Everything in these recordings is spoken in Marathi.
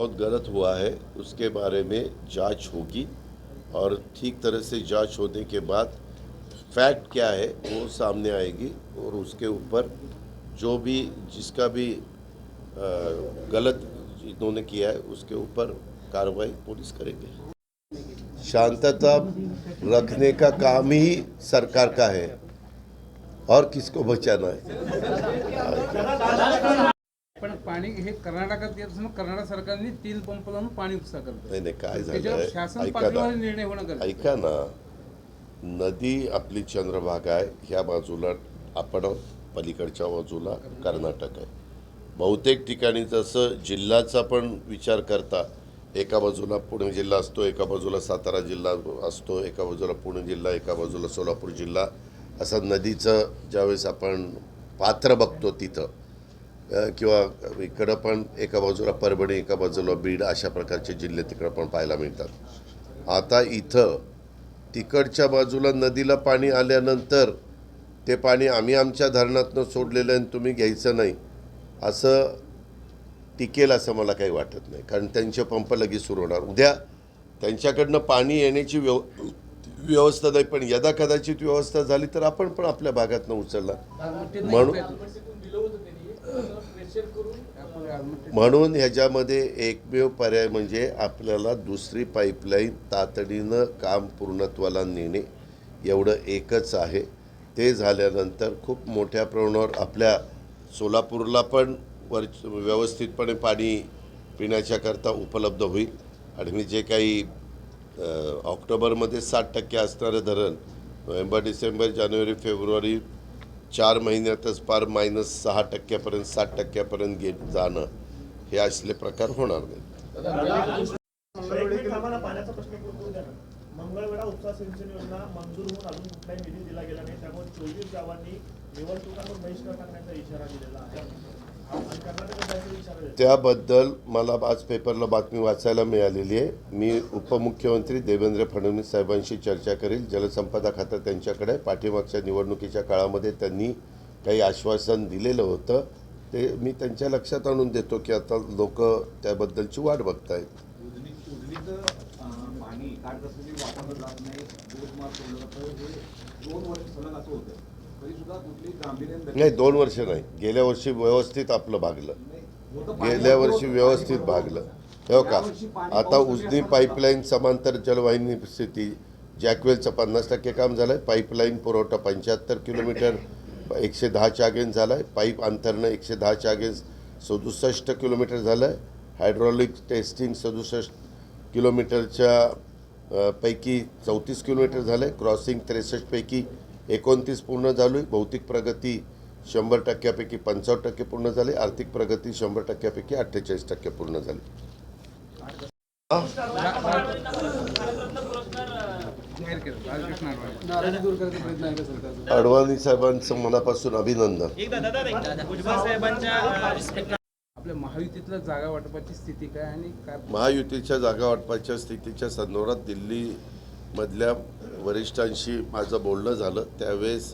बहुत गलत हुआ है, उसके बारे में जाँच होगी और ठीक तरह से जाँच होने के बाद फैक्ट क्या है वो सामने आएगी और उसके ऊपर जो भी, जिसका भी गलत इन्होंने किया है, उसके ऊपर कार्रवाई पुलिस करेंगे। शांतता रखने का काम ही सरकार का है और किसको बचाना है? पाणी हे कर्नाटकात येत असताना कर्नाटक सरकारने तीन पंप लावून पाणी उपसा करतं नाही नाही काय त्याच्यावर शासन ऐका पातळीवर ना. निर्णय होणं गरजेचं ऐका ना. नदी आपली चंद्रभागा आहे ह्या बाजूला आपण आहोत, पलीकडच्या बाजूला कर्नाटक आहे. बहुतेक ठिकाणी जसं जिल्ह्याचा पण विचार करता एका बाजूला पुणे जिल्हा असतो एका बाजूला सातारा जिल्हा असतो एका बाजूला पुणे जिल्हा एका बाजूला सोलापूर जिल्हा असं नदीचं ज्यावेळेस आपण पात्र बघतो तिथं किंवा इकडं पण एका बाजूला परभणी एका बाजूला बीड अशा प्रकारचे जिल्हे तिकडं पण पाहायला मिळतात. आता इथं तिकडच्या बाजूला नदीला पाणी आल्यानंतर ते पाणी आम्ही आमच्या धरणातनं सोडलेलं आहे आणि तुम्ही घ्यायचं नाही असं टिकेल असं मला काही वाटत नाही. कारण त्यांचे पंप लगेच सुरू होणार. उद्या त्यांच्याकडनं पाणी येण्याची व्यव व्यवस्था नाही पण यदा कदाचित व्यवस्था झाली तर आपण पण आपल्या भागातनं नाही म्हणून- म्हणून ह्याच्यामध्ये एकमेव पर्याय म्हणजे आपल्याला दुसरी पाईपलाईन तातडीनं काम पूर्णत्वाला नेणे एवढं एकच आहे. ते झाल्यानंतर खूप मोठ्या प्रमाणावर आपल्या सोलापूरला पण वर व्यवस्थितपणे पाणी पिण्याच्याकरता उपलब्ध होईल. आणि जे काही ऑक्टोबरमध्ये साठ टक्के असणारं धरण नोव्हेंबर डिसेंबर जानेवारी फेब्रुवारी चार महिन्यातच पार मायनस सहा टक्क्यापर्यंत सात टक्क्यापर्यंत गे जाणं हे असले प्रकार होणार नाहीत. एक मंगळवेढा उपसा सिंचन योजना मंजूर होऊन अजून कुठलाही निधी दिला गेला नाही. त्यामुळे चोवीस गावांनी निवडणुकांवर बहिष्कार टाकण्याचा इशारा दिलेला आहे. त्याबद्दल मला आज पेपरला बातमी वाचायला मिळालेली आहे. मी उपमुख्यमंत्री देवेंद्र फडणवीस साहेबांशी चर्चा करेल. जलसंपदा खातं त्यांच्याकडे पाठीमागच्या निवडणुकीच्या काळामध्ये त्यांनी काही आश्वासन दिलेलं होतं. ते मी त्यांच्या लक्षात आणून देतो की आता लोक त्याबद्दलची वाट बघत आहेत पाणी नाही हे दोन वर्ष नाही. गेल्या वर्षी व्यवस्थित आपलं भागलं. गेल्या वर्षी व्यवस्थित भागलं. हो का आता उजनी पाईपलाईन समांतर जलवाहिनी स्थिती जॅकवेलचं पन्नास टक्के काम झालं आहे पाईपलाईन पुरवठा पंच्याहत्तर किलोमीटर एकशे दहाच्या अगेन्स्ट झाला आहे पाईप अंतरनं एकशे दहाच्या अगेन्स्ट सदुसष्ट किलोमीटर झालं आहे हायड्रॉलिक टेस्टिंग सदुसष्ट किलोमीटरच्या पैकी चौतीस किलोमीटर झालं आहे क्रॉसिंग त्रेसष्टपैकी एकोणतीस पूर्ण झालो भौतिक प्रगती शंभर टक्क्यापैकी पंचावन्न टक्के पूर्ण झाली. आर्थिक प्रगती शंभर टक्क्यापैकी अठ्ठेचाळीस टक्के पूर्ण झाली. अडवाणी साहेबांचं मनापासून अभिनंदन. महायुतीतल्या जागा वाटपाची स्थिती काय आणि महायुतीच्या जागा वाटपाच्या स्थितीच्या संदर्भात मधल्या वरिष्ठांशी माझं बोलणं झालं. त्यावेळेस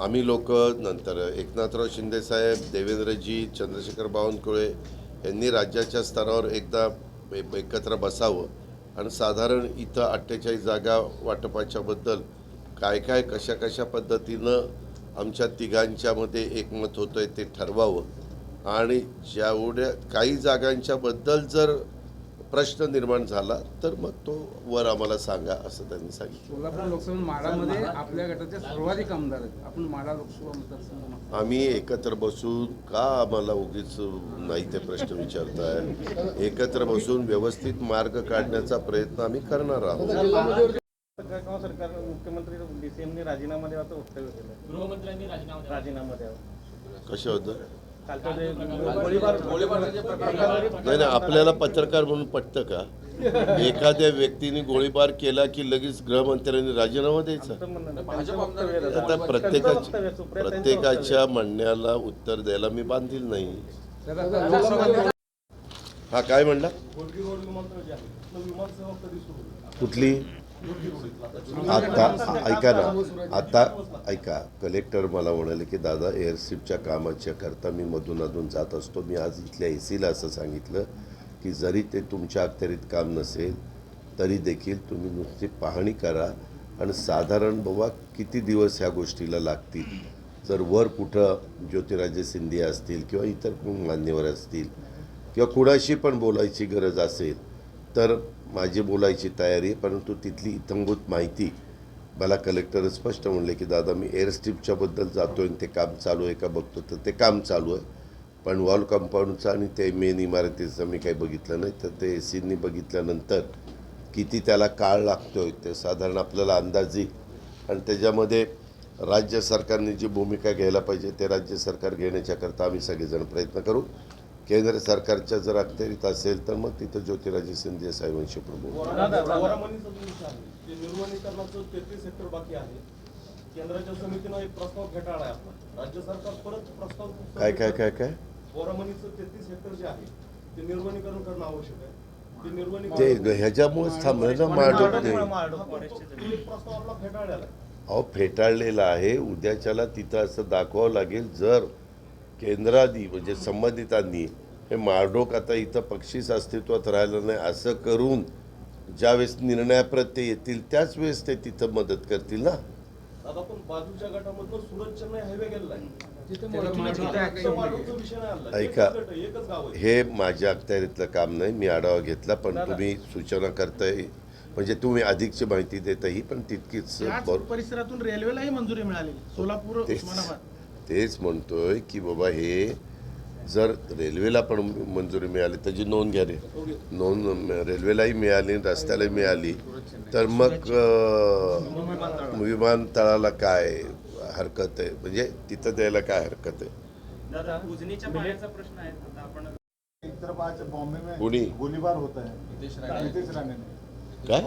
आम्ही लोक नंतर एकनाथराव शिंदेसाहेब देवेंद्रजी चंद्रशेखर बावनकुळे यांनी राज्याच्या स्तरावर एकदा एकत्र बसावं आणि साधारण इथं अठ्ठेचाळीस जागा वाटपाच्याबद्दल काय काय कशा कशा पद्धतीनं आमच्या तिघांच्यामध्ये एकमत होतं आहे ते ठरवावं. आणि जेवढ्या काही जागांच्याबद्दल जर प्रश्न निर्माण झाला तर मग तो वर आम्हाला सांगा असं त्यांनी सांगितलं. सोलापूर लोकसभा माडामध्ये आपल्या गटाचे सर्वाधिक आमदार आहेत. आपण माडा लोकसभा मतदारसंघ आम्ही एकत्र बसून का आम्हाला उगीच नाही ते प्रश्न विचारताय? एकत्र बसून व्यवस्थित मार्ग काढण्याचा प्रयत्न आम्ही करणार आहोत. सरकार मुख्यमंत्री डीसीएमने राजीनामा द्यावाचं वक्तव्य केलं गृहमंत्र्यांनी राजीनामा द्यावा. राजीनामा द्यावा. कशा होतं नाही नाही आपल्याला पत्रकार म्हणून पटतं का? एखाद्या व्यक्तीने गोळीबार केला की लगेच गृहमंत्र्यांनी राजीनामा द्यायचा? आता प्रत्येकाच्या प्रत्येकाच्या म्हणण्याला उत्तर द्यायला मी बांधील नाही. हा काय म्हणला? कुठली? आता ऐका ना आता ऐका कलेक्टर मला म्हणाले की दादा एअरशिपच्या कामाच्या करता मी मधून अधून जात असतो. मी आज इथल्या ए सीला असं सांगितलं की जरी ते तुमच्या अखत्यारीत काम नसेल तरी देखील तुम्ही नुसती पाहणी करा आणि साधारण बाबा किती दिवस ह्या गोष्टीला लागतील? जर वर कुठं ज्योतिराजे सिंधिया असतील किंवा इतर मान्यवर असतील किंवा कुणाशी पण बोलायची गरज असेल तर माझी बोलायची तयारी परंतु तिथली इतंभूत माहिती मला कलेक्टर स्पष्ट म्हणले की दादा मी एअरस्ट्रिपच्याबद्दल जातो आणि ते काम चालू आहे का बघतो. तर ते काम चालू आहे. पण वॉल कंपाऊंडचं आणि ते मेन इमारतीचं मी काही बघितलं नाही. तर ते ए सीनी बघितल्यानंतर किती त्याला काळ लागतो आहे ते साधारण आपल्याला अंदाज. येईल आणि त्याच्यामध्ये राज्य सरकारने जी भूमिका घ्यायला पाहिजे ते राज्य सरकार घेण्याच्याकरता आम्ही सगळेजण प्रयत्न करू. केंद्र सरकारच्या जर अखत्यारीत असेल तर मग तिथं ज्योतिराजे सिंधिया साहेबांशी प्रस्ताव काय काय काय काय? ते निर्वनीकरण करणं आवश्यक आहे. ते निर्वनीकरण ते ह्याच्यामुळेच थांबलं ना अहो फेटाळलेला आहे. उद्याच्याला तिथं असं दाखवावं लागेल जर केंद्रादी म्हणजे संबंधितांनी हे मारडोक आता इथं पक्षीच अस्तित्वात राहिलं नाही असं करून ज्यावेळेस निर्णयाप्रत ते येतील त्याच वेळेस ते तिथं मदत करतील ना? आता पण बाजूच्या गटामधनं सुरत चेन्नई हायवे गेलेला ऐका. हे माझ्या अखत्यारीतलं काम नाही मी आढावा घेतला पण तुम्ही सूचना करताय म्हणजे तुम्ही अधिकची माहिती देताही पण तितकीच परिसरातून रेल्वेलाही मंजुरी मिळाली. सोलापूर उस्मानाबाद. तेच म्हणतोय की बाबा हे जर रेल्वेला पण मंजुरी मिळाली त्याची नोंद घ्या रे. नोंद रेल्वेलाही मिळाली रस्त्यालाही मिळाली. तर मग विमानतळाला. काय हरकत आहे? म्हणजे तिथं द्यायला काय हरकत आहे? दादा उजनीच्या पाण्याचा प्रश्न आहे. आता आपण एक तरफ आज बॉम्बे में पुणे. गोलीबार होता है. ने काय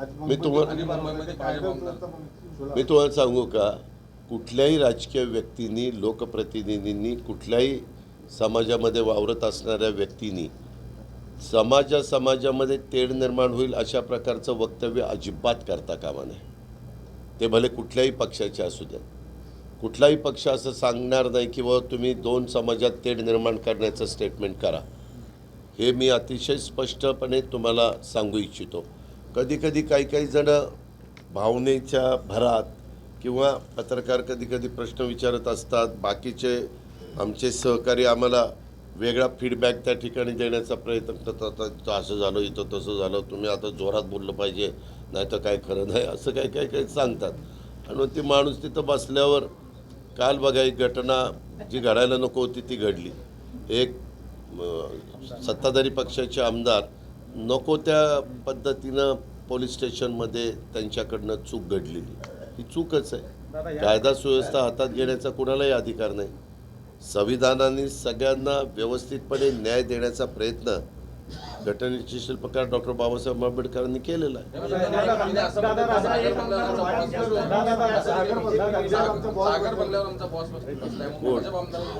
मी तुम्हाला- सुव्यवस्था सोला- मी तुम्हाला सांगू का? कुठल्याही राजकीय व्यक्तींनी लोकप्रतिनिधींनी कुठल्याही समाजामध्ये वावरत असणाऱ्या व्यक्तींनी समाजा समाजामध्ये तेढ निर्माण होईल अशा प्रकारचं वक्तव्य अजिबात करता कामा नये. ते भले कुठल्याही पक्षाचे असू द्या कुठलाही पक्ष असं सांगणार नाही की बाबा तुम्ही दोन समाजात तेढ निर्माण करण्याचं स्टेटमेंट करा. हे मी अतिशय स्पष्टपणे तुम्हाला सांगू इच्छितो. कधी कधी काही काही जण भावनेच्या भरात किंवा पत्रकार कधी कधी प्रश्न विचारत असतात. बाकीचे आमचे सहकारी आम्हाला वेगळा फीडबॅक त्या ठिकाणी देण्याचा प्रयत्न करतात. असं झालं इथं तसं झालं तुम्ही आता जोरात बोललं पाहिजे नाही तर काय खरं नाही असं काही काही काही सांगतात. आणि ती माणूस तिथं बसल्यावर काल बघा एक घटना जी घडायला नको होती ती घडली. एक सत्ताधारी पक्षाचे आमदार नको त्या पद्धतीनं पोलीस स्टेशनमध्ये त्यांच्याकडनं चूक घडलेली ही चूकच आहे कायदा सुव्यवस्था हातात घेण्याचा कुणालाही अधिकार नाही संविधानाने सगळ्यांना व्यवस्थितपणे न्याय देण्याचा प्रयत्न घटनेचे शिल्पकार डॉक्टर बाबासाहेब आंबेडकरांनी केलेला आहे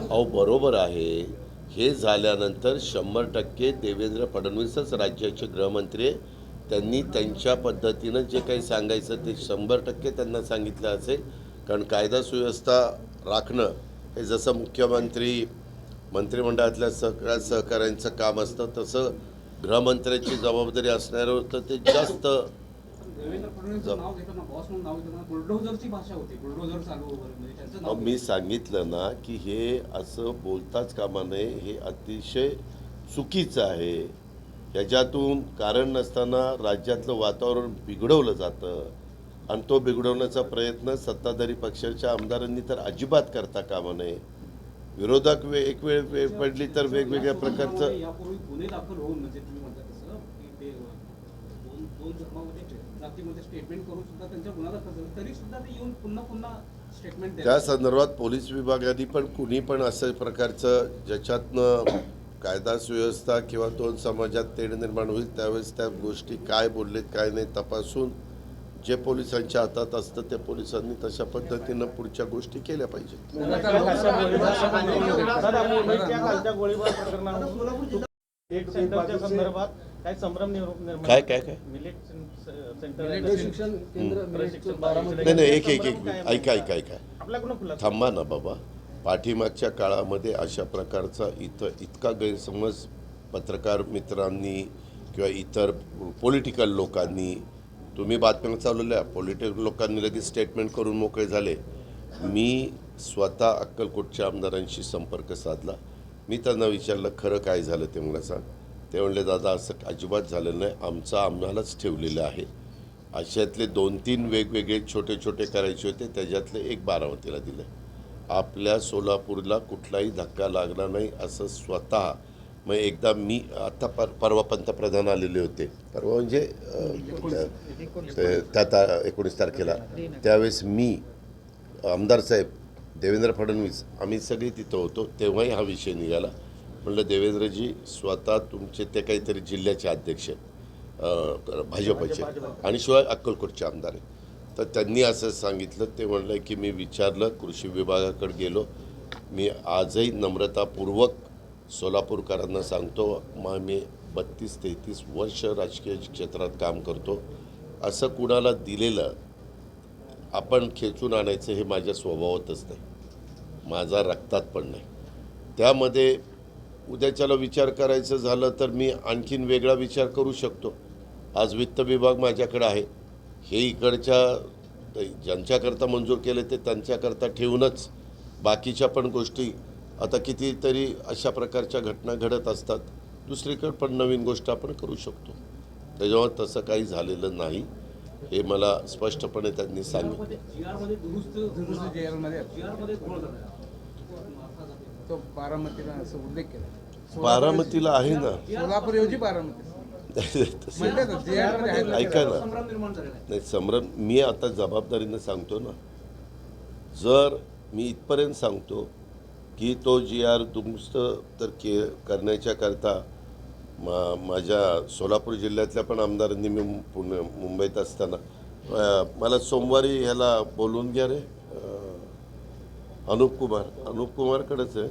अहो बरोबर आहे हे झाल्यानंतर शंभर टक्के देवेंद्र फडणवीसच राज्याचे गृहमंत्री त्यांनी त्यांच्या पद्धतीनं जे काही सांगायचं ते शंभर टक्के त्यांना सांगितलं असेल. कारण कायदा सुव्यवस्था राखणं हे जसं मुख्यमंत्री मंत्रिमंडळातल्या सगळ्या सहकाऱ्यांचं काम असतं तसं गृहमंत्र्याची जबाबदारी असणारं तर ते जास्त मी सांगितलं ना की हे असं बोलताच कामा नये हे अतिशय चुकीचं आहे. ह्याच्यातून कारण नसताना राज्यातलं वातावरण बिघडवलं जातं. आणि तो बिघडवण्याचा प्रयत्न सत्ताधारी पक्षाच्या आमदारांनी तर अजिबात करता कामा नये. विरोधक वे एक वेळ वेळ पडली तर वेगवेगळ्या प्रकारचं स्टेटमेंट करून सुद्धा त्यांच्या गुन्हा दाखल तरी सुद्धा ते येऊन पुन्हा पुन्हा स्टेटमेंट त्या संदर्भात पोलीस विभागाने पण कुणी पण असं प्रकारचं ज्याच्यातनं कायदा सुव्यवस्था किंवा दोन समाजात तेढ निर्माण होईल त्यावेळेस त्या गोष्टी काय बोललेत काय नाही तपासून जे पोलिसांच्या हातात असतं त्या पोलिसांनी तशा पद्धतीनं पुढच्या गोष्टी केल्या पाहिजेत. एक संदर्भात काय संभ्रम निर्माण काय काय काय? मिलेट सें- सेंटर मिलेट आहे. शिक्षण केंद्र प्रशिक्षण मिलेटचं बारामती. नाही नाही एक एक एक मिनिट? ऐका ऐका ऐका. आपल्याकडून खुला? थांबा ना बाबा. पाठीमागच्या काळामध्ये अशा प्रकारचा इथं इतका गैरसमज पत्रकार मित्रांनी किंवा इतर पॉलिटिकल लोकांनी तुम्ही बातम्या चालवल्या पॉलिटिकल लोकांनी लगेच स्टेटमेंट करून मोकळे झाले. मी स्वतः अक्कलकोटच्या आमदारांशी संपर्क साधला. मी त्यांना विचारलं खरं काय झालं ते मला सांग. ते म्हणले दादा असं अजिबात झालं नाही. आमचं आम्हालाच ठेवलेलं आहे. अशातले दोन तीन वेगवेगळे छोटे छोटे करायचे होते त्याच्यातले एक बारामतीला दिलं. आपल्या सोलापूरला कुठलाही धक्का लागला नाही असं स्वतः. मग एकदा मी आता पर परवा पंतप्रधान आलेले होते. परवा म्हणजे त्या ता एकोणीस तारखेला. त्यावेळेस मी आमदार साहेब देवेंद्र फडणवीस आम्ही सगळे तिथं होतो तेव्हाही हा विषय निघाला. म्हणलं देवेंद्रजी स्वतः तुमचे ते काहीतरी जिल्ह्याचे अध्यक्ष आहेत. भाजपचे आणि शिवाय अक्कलकोटचे आमदार आहेत. तर त्यांनी असं सांगितलं ते म्हणलं की मी विचारलं कृषी विभागाकडे गेलो. मी आजही नम्रतापूर्वक सोलापूरकरांना सांगतो मग मी बत्तीस तेहतीस वर्ष राजकीय क्षेत्रात काम करतो. असं कुणाला दिलेलं आपण खेचून आणायचं हे माझ्या स्वभावातच नाही. माझा रक्तात पण नाही. त्यामध्ये उद्याच्याला विचार करायचं झालं तर मी आणखीन वेगळा विचार करू शकतो. आज वित्त विभाग माझ्याकडे आहे. हे इकडच्या ज्यांच्याकरता मंजूर केले ते त्यांच्याकरता ठेवूनच बाकीच्या पण गोष्टी आता कितीतरी अशा प्रकारच्या घटना घडत असतात. दुसरीकडे पण नवीन गोष्ट आपण करू शकतो. त्याच्यामुळे तसं काही झालेलं नाही. हे मला स्पष्टपणे त्यांनी सांगितलं. बारामतीला असं उल्लेख केला. बारामतीला आहे ना. सोलापूर ऐवजी बारामती. तसं- म्हणले ना जे आरमध्ये आहे ना. ऐका ना नाही सम्राट मी आता जबाबदारीनं सांगतो ना. जर मी इथपर्यंत सांगतो की तो जी आर दुरुस्त तर के करण्याच्या करता मा माझ्या सोलापूर जिल्ह्यातल्या पण आमदारांनी मी पुणे मुंबईत असताना मला सोमवारी ह्याला बोलवून घ्या रे. अनुप कुमार. अनुप कुमारकडेच आहे.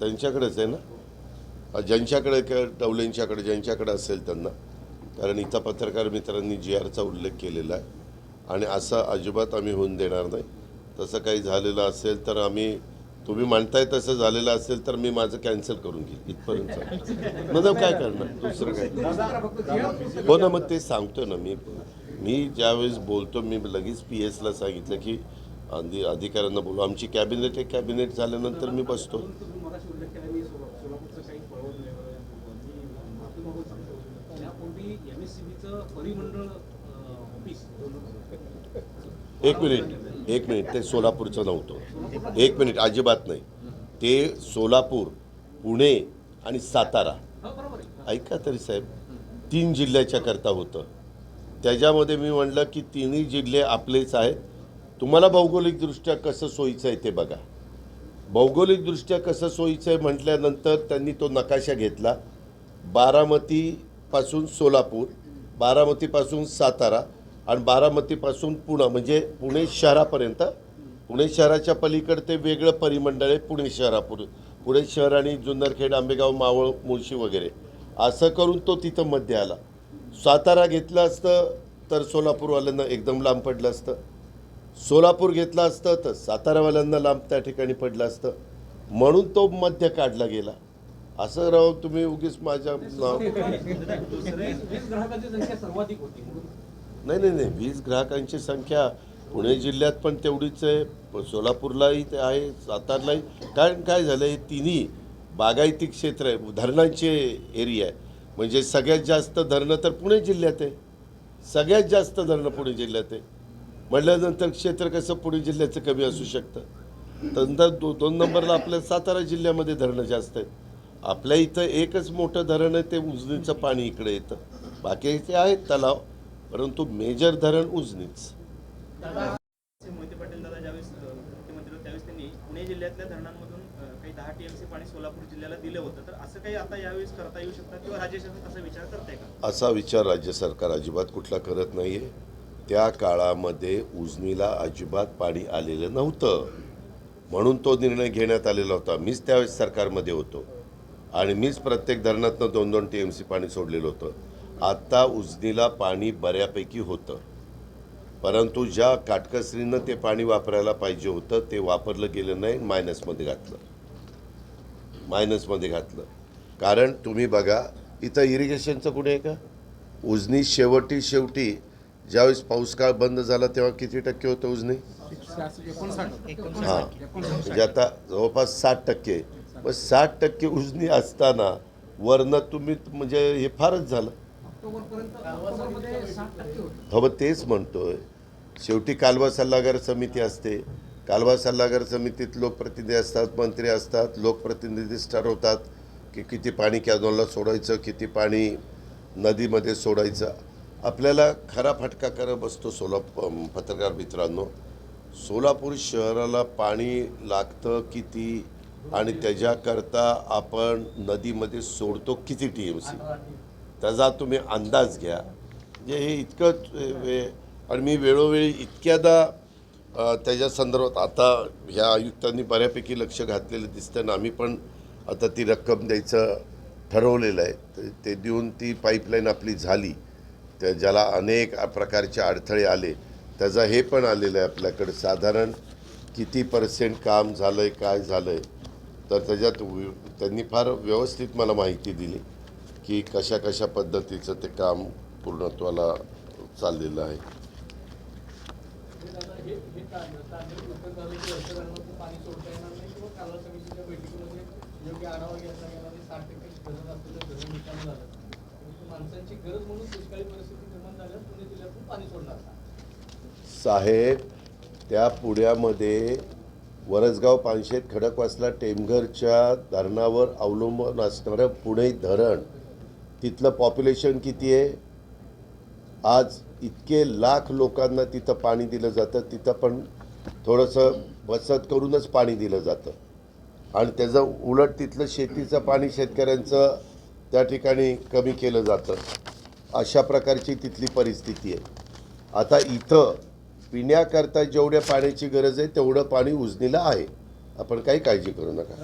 त्यांच्याकडेच आहे ना? ज्यांच्याकडे क- डवलेंच्याकडे ज्यांच्याकडे असेल त्यांना. कारण इथं पत्रकार मित्रांनी जी आरचा उल्लेख केलेला आहे. आणि असं अजिबात आम्ही होऊन देणार नाही. तसं काही झालेलं असेल तर आम्ही तुम्ही म्हणताय तसं झालेलं असेल तर मी माझं कॅन्सल करून घेईन इथपर्यंत. मग काय करणार? दुसरं काय? हो ना मग ते सांगतो ना मी. मी ज्यावेळेस बोलतो मी लगेच पी एसला सांगितलं की अधिकाऱ्यांना बोलू. आमची कॅबिनेट आहे कॅबिनेट झाल्यानंतर मी बसतो परंतु तुम्ही मगाशी उल्लेख केला मी सोला- सोलापूरचं काही पळवत नाही मी माफी मागू सांगतो यापूर्वी एम एस सी बीचं परिमंडळ अं, ऑफिस एक मिनिट एक मिनिट. ते सोलापूरचं नव्हतं. एक मिनिट अजिबात नाही. ते सोलापूर पुणे आणि सातारा. हा ऐका तरी साहेब तीन जिल्ह्याच्या करता होतं. त्याच्यामध्ये मी म्हटलं की तिन्ही जिल्हे आपलेच आहेत. तुम्हाला भौगोलिकदृष्ट्या कसं सोयीचं आहे ते बघा. भौगोलिकदृष्ट्या कसं सोयीचं आहे म्हटल्यानंतर त्यांनी तो नकाशा घेतला. बारामतीपासून सोलापूर बारामतीपासून सातारा आणि बारामतीपासून पुणे म्हणजे पुणे शहरापर्यंत. पुणे शहराच्या पलीकडे ते वेगळं परिमंडळ आहे पुणे शहरापूर. पुणे शहर आणि जुन्नरखेड आंबेगाव मावळ मुळशी वगैरे. असं करून तो तिथं मध्ये आला. सातारा घेतलं असतं तर सोलापूरवाल्यांना एकदम लांब पडलं असतं. सोलापूर घेतलं असतं तर सातारावाल्यांना लांब त्या ठिकाणी पडलं असतं. म्हणून तो मध्य काढला गेला. असं राव तुम्ही उगीच माझ्या नाव नाही नाही नाही. वीज ग्राहकांची संख्या पुणे जिल्ह्यात पण तेवढीच आहे. सोलापूरलाही ते आहे सातारलाही. कारण काय झालं हे तिन्ही बागायती क्षेत्र आहे धरणांचे एरिया आहे. म्हणजे सगळ्यात जास्त धरणं तर पुणे जिल्ह्यात आहे. सगळ्यात जास्त धरणं पुणे जिल्ह्यात आहे. म्हटल्यानंतर क्षेत्र कसं पुणे जिल्ह्याचं कमी असू शकतं? नंतर दो दोन नंबरला आपल्या सातारा जिल्ह्यामध्ये धरणं जास्त आहेत. आपल्या इथं एकच मोठं धरण आहे ते उजनीचं पाणी इकडे येतं. बाकीचे आहेत तलाव परंतु मेजर धरण उजनीच. मोहिते पाटील दादा ज्यावेळेस अ, मुख्यमंत्री होते त्यावेळेस त्यांनी पुणे जिल्ह्यातल्या धरणांमधून अ, काही दहा टीएमसी पाणी सोलापूर जिल्ह्याला दिलं होतं. तर असं काही आता यावेळेस करता येऊ शकतं किंवा राज्य शासन असा विचार करते का? असा विचार राज्य सरकार अजिबात कुठला करत नाही आहे त्या काळामध्ये उजनीला अजिबात पाणी आलेलं नव्हतं. म्हणून तो निर्णय घेण्यात आलेला होता. मीच त्यावेळेस सरकारमध्ये होतो. आणि मीच प्रत्येक धरणातनं दोन दोन टी एम सी पाणी सोडलेलं होतं. आत्ता उजनीला पाणी बऱ्यापैकी होतं. परंतु ज्या काटकसरीनं ते पाणी वापरायला पाहिजे होतं ते वापरलं गेलं नाही मायनसमध्ये घातलं. मायनसमध्ये घातलं. कारण तुम्ही बघा इथं इरिगेशनचं कुठे आहे का? उजनी शेवटी शेवटी ज्यावेळेस पाऊस काळ बंद झाला तेव्हा किती टक्के होतं उजनी? हां. म्हणजे आता जवळपास साठ टक्के. मग साठ टक्के उजनी असताना वरनं तुम्ही म्हणजे हे फारच झालं. हवं तेच म्हणतोय. शेवटी कालवा सल्लागार समिती असते. कालवा सल्लागार समितीत लोकप्रतिनिधी असतात मंत्री असतात लोकप्रतिनिधीच ठरवतात की किती पाणी कॅनॉलला सोडायचं किती पाणी नदीमध्ये सोडायचं. आपल्याला खरा फटका करत बसतो सोलाप पत्रकार मित्रांनो. सोलापूर शहराला पाणी लागतं किती? आणि त्याच्याकरता आपण नदीमध्ये सोडतो किती टी एम सी त्याचा तुम्ही अंदाज घ्या. म्हणजे हे इतकं वे- आणि मी वेळोवेळी इतक्यादा त्याच्या संदर्भात आता ह्या आयुक्तांनी बऱ्यापैकी लक्ष घातलेलं दिसतं ना आम्ही पण आता ती रक्कम द्यायचं ठरवलेलं आहे. तर ते देऊन ती पाईपलाईन आपली झाली. त्या ज्याला अनेक प्रकारचे अडथळे आले. त्याचा हे पण आलेलं आहे आपल्याकडे. साधारण किती पर्सेंट काम झालं आहे काय झालं आहे तर त्याच्यात त्यांनी फार व्यवस्थित मला माहिती दिली की कशा कशा पद्धतीचं ते काम पूर्णत्वाला चाललेलं आहे? साहेब त्या पुण्यामध्ये वरसगाव पानशेत खडकवासला टेमघरच्या धरणावर अवलंबून असणारं पुणे धरण. तिथलं पॉप्युलेशन किती आहे? आज इतके लाख लोकांना तिथं पाणी दिलं जातं. तिथं पण थोडंसं बचत करूनच पाणी दिलं जातं. आणि त्याचं उलट तिथलं शेतीचं पाणी शेतकऱ्यांचं त्या ठिकाणी कमी केलं जातं. अशा प्रकारची तिथली परिस्थिती आहे. आता इथं पिण्याकरता जेवढ्या पाण्याची गरज आहे तेवढं पाणी उजनीला आहे. आपण काही काळजी करू नका.